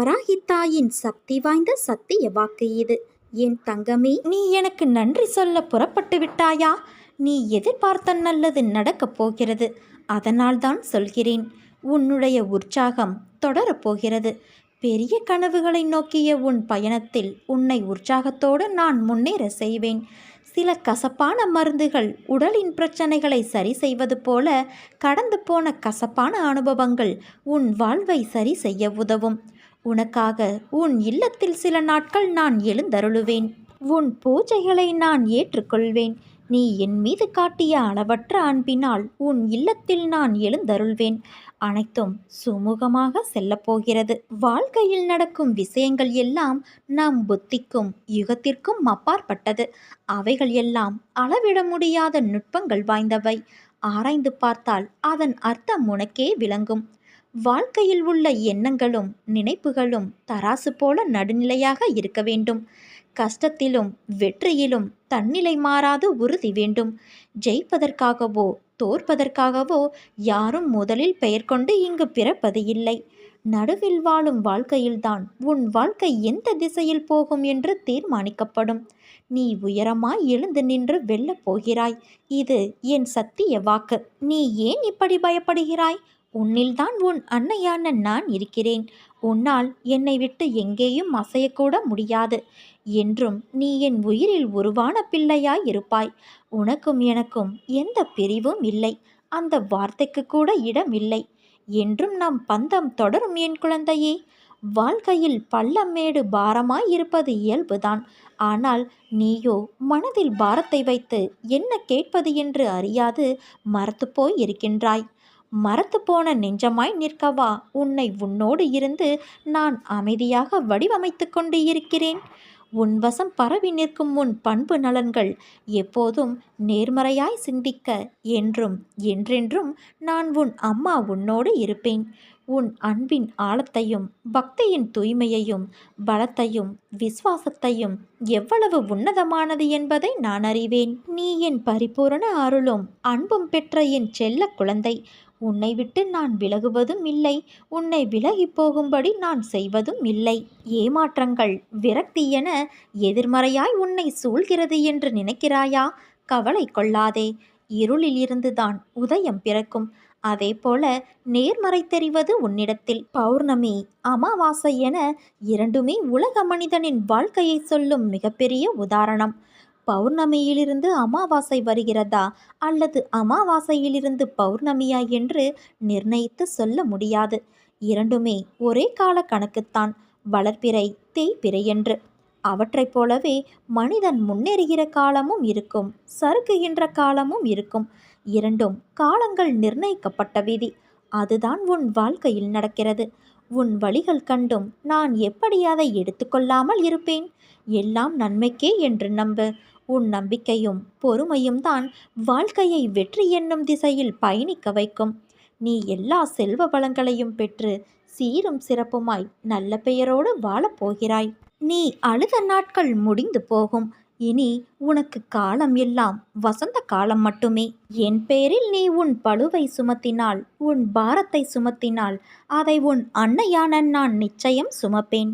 வராகித்தாயின் சக்தி வாய்ந்த சத்திய வாக்கு இது. என் தங்கமே நீ எனக்கு நன்றி சொல்ல புறப்பட்டு விட்டாயா? நீ எதிர்பார்த்த நல்லது நடக்கப் போகிறது. அதனால்தான் சொல்கிறேன் உன்னுடைய உற்சாகம் தொடரப் போகிறது. பெரிய கனவுகளை நோக்கிய உன் பயணத்தில் உன்னை உற்சாகத்தோடு நான் முன்னேற செய்வேன். சில கசப்பான மருந்துகள் உடலின் பிரச்சனைகளை சரி செய்வது போல கடந்து போன கசப்பான அனுபவங்கள் உன் வாழ்வை சரி செய்ய உதவும். உனக்காக உன் இல்லத்தில் சில நாட்கள் நான் எழுந்தருளுவேன். உன் பூஜைகளை நான் ஏற்றுக்கொள்வேன். நீ என் மீது காட்டிய அளவற்ற அன்பினால் உன் இல்லத்தில் நான் எழுந்தருள்வேன். அனைத்தும் சுமூகமாக செல்லப்போகிறது வாழ்க்கையில் நடக்கும் விஷயங்கள் எல்லாம் நம் புத்திக்கும் யுகத்திற்கும் அப்பாற்பட்டது. அவைகள் எல்லாம் அளவிட முடியாத நுட்பங்கள் வாய்ந்தவை. ஆராய்ந்து பார்த்தால் அதன் அர்த்தம் உனக்கே விளங்கும். வாழ்க்கையில் உள்ள எண்ணங்களும் நினைப்புகளும் தராசு போல நடுநிலையாக இருக்க வேண்டும். கஷ்டத்திலும் வெற்றியிலும் தன்னிலை மாறாது உறுதி வேண்டும். ஜெயிப்பதற்காகவோ தோற்பதற்காகவோ யாரும் முதலில் பெயர் கொண்டு இங்கு பிறப்பது இல்லை. நடுவில் வாழும் வாழ்க்கையில்தான் உன் வாழ்க்கை எந்த திசையில் போகும் என்று தீர்மானிக்கப்படும். நீ உயரமாய் எழுந்து நின்று வெல்லப் போகிறாய். இது என் சத்திய வாக்கு. நீ ஏன் இப்படி பயப்படுகிறாய்? உன்னில்தான் உன் அன்னையான நான் இருக்கிறேன். உன்னால் என்னை விட்டு எங்கேயும் அசையக்கூட முடியாது. என்றும் நீ என் உயிரில் உருவான பிள்ளையாய் இருப்பாய். உனக்கும் எனக்கும் எந்த பிரிவும் இல்லை. அந்த வார்த்தைக்கு கூட இடம் இல்லை என்றும் நம் பந்தம் தொடரும் என் குழந்தையே. வாழ்க்கையில் பள்ளமேடு பாரமாய் இருப்பது இயல்புதான். ஆனால் நீயோ மனதில் பாரத்தை வைத்து என்ன கேட்பது என்று அறியாது மறத்துப்போய் இருக்கின்றாய். மரத்து போன நெஞ்சமாய் நிற்கவா? உன்னை உன்னோடு இருந்து நான் அமைதியாக வடிவமைத்து கொண்டு இருக்கிறேன். உன் வசம் பரவி நிற்கும் உன் பண்பு நலன்கள் எப்போதும் நேர்மறையாய் சிந்திக்க என்றும் என்றென்றும் நான் உன் அம்மா உன்னோடு இருப்பேன். உன் அன்பின் ஆழத்தையும் பக்தியின் தூய்மையையும் பலத்தையும் விசுவாசத்தையும் எவ்வளவு உன்னதமானது என்பதை நான் அறிவேன். நீ என் பரிபூரண அருளும் அன்பும் பெற்ற என் செல்ல குழந்தை. உன்னை விட்டு நான் விலகுவதும் இல்லை. உன்னை விலகி போகும்படி நான் செய்வதும் இல்லை. ஏமாற்றங்கள் விரக்தி என எதிர்மறையாய் உன்னை சூழ்கிறது என்று நினைக்கிறாயா? கவலை கொள்ளாதே. இருளிலிருந்துதான் உதயம் பிறக்கும். அதே போல நேர்மறை தெரிவது உன்னிடத்தில் பௌர்ணமி அமாவாசை என இரண்டுமே உலக மனிதனின் வாழ்க்கையை சொல்லும் மிகப்பெரிய உதாரணம். பௌர்ணமியிலிருந்து அமாவாசை வருகிறதா அல்லது அமாவாசையிலிருந்து பௌர்ணமியா என்று நிர்ணயித்து சொல்ல முடியாது. இரண்டுமே ஒரே கால கணக்குத்தான். வளர்ப்பிறை தேய்பிறை என்று. அவற்றைப் போலவே மனிதன் முன்னேறுகிற காலமும் இருக்கும் சறுக்குகின்ற காலமும் இருக்கும். இரண்டும் காலங்கள் நிர்ணயிக்கப்பட்ட விதி. அதுதான் உன் வாழ்க்கையில் நடக்கிறது. உன் வழிகள் கண்டும் நான் எப்படி அதை எடுத்துக்கொள்ளாமல் இருப்பேன்? எல்லாம் நன்மைக்கே என்று நம்பு. உன் நம்பிக்கையும் பொறுமையும் தான் வாழ்க்கையை வெற்றி என்னும் திசையில் பயணிக்க வைக்கும். நீ எல்லா செல்வ வளங்களையும் பெற்று சீரும் சிறப்புமாய் நல்ல பெயரோடு வாழப்போகிறாய் நீ அழுத நாட்கள் முடிந்து போகும். இனி உனக்கு காலம் எல்லாம் வசந்த காலம் மட்டுமே. என் பேரில் நீ உன் பழுவை சுமத்தினால் உன் பாரத்தை சுமத்தினால் அதை உன் அன்னையான நான் நிச்சயம் சுமப்பேன்.